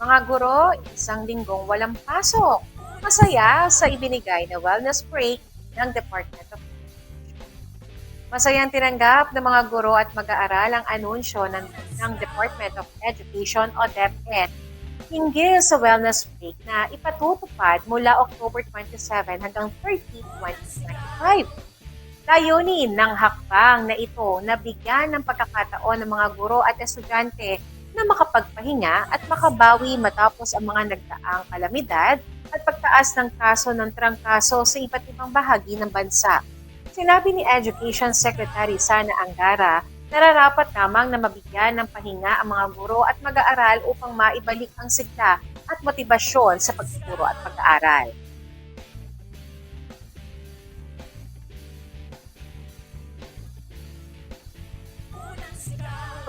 Mga guro, isang linggong walang pasok. Masaya sa ibinigay na wellness break ng Department of Masayang tinanggap ng mga guro at mag-aaral ang anunsyo ng, ng Department of Education o DepEd hinggil sa wellness break na ipatutupad mula October 27 hanggang 30, 2025. Layunin ng hakbang na ito na bigyan ng pagkakataon ng mga guro at estudyante na makapagpahinga at makabawi matapos ang mga nagdaang kalamidad at pagtaas ng kaso ng trangkaso sa iba't ibang bahagi ng bansa. Sinabi ni Education Secretary Sana Angara, nararapat lamang na mabigyan ng pahinga ang mga guro at mag-aaral upang maibalik ang sigla at motibasyon sa pagtuturo at pag-aaral.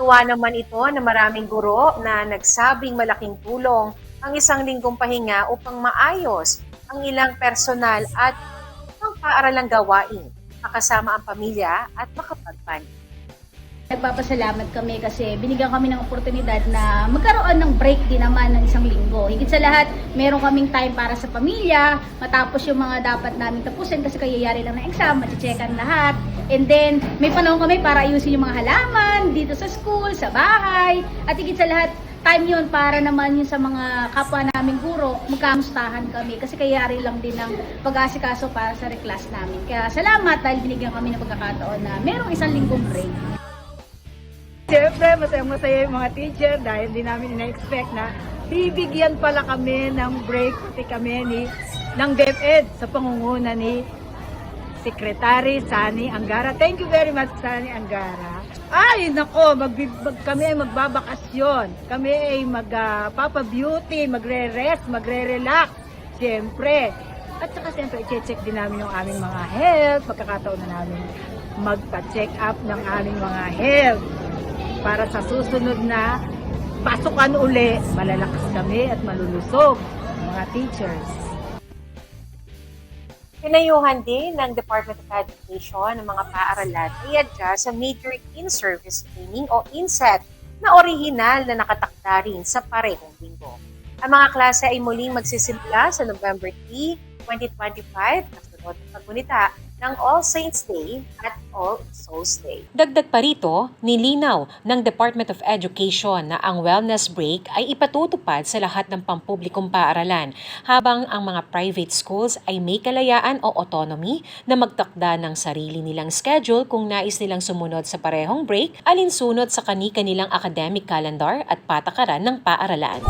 Tuwa naman ito na maraming guro na nagsabing malaking tulong ang isang linggong pahinga upang maayos ang ilang personal at pang-paaralang gawain, makasama ang pamilya at makapagpanik. Nagpapasalamat kami kasi binigyan kami ng oportunidad na magkaroon ng break din naman ng isang linggo. Higit sa lahat, meron kaming time para sa pamilya, matapos yung mga dapat namin tapusin kasi kayayari lang ng exam, matcheckan lahat. And then, may panahon kami para ayusin yung mga halaman dito sa school, sa bahay. At higit sa lahat, time yun para naman yun sa mga kapwa naming guro, magkamustahan kami kasi kayari lang din ng pag-asikaso para sa reclass namin. Kaya salamat dahil binigyan kami ng pagkakataon na merong isang linggong break. Siyempre, masaya-masaya yung mga teacher dahil hindi namin ina-expect na bibigyan pala kami ng break pati kami ni, ng DepEd sa pangunguna ni Secretary Sani Angara. Thank you very much, Sani Angara. Ay, nako, mag, mag, kami ay magbabakasyon. Kami ay magpapa-beauty, magre-rest, magre-relax. Siyempre. At saka siyempre, i-check din namin yung aming mga health. Pagkakataon na namin magpa-check up ng aming mga health para sa susunod na pasukan uli, malalakas kami at malulusog mga teachers. Pinayuhan din ng Department of Education ng mga paaralan i-adjust sa Major In-Service Training o INSET na orihinal na nakatakda rin sa parehong linggo. Ang mga klase ay muling magsisimula sa November 3, 2025 kasunod ng paggunita ng All Saints Day at All Souls Day. Dagdag pa rito, nilinaw ng Department of Education na ang wellness break ay ipatutupad sa lahat ng pampublikong paaralan habang ang mga private schools ay may kalayaan o autonomy na magtakda ng sarili nilang schedule kung nais nilang sumunod sa parehong break alinsunod sa kani-kanilang academic calendar at patakaran ng paaralan.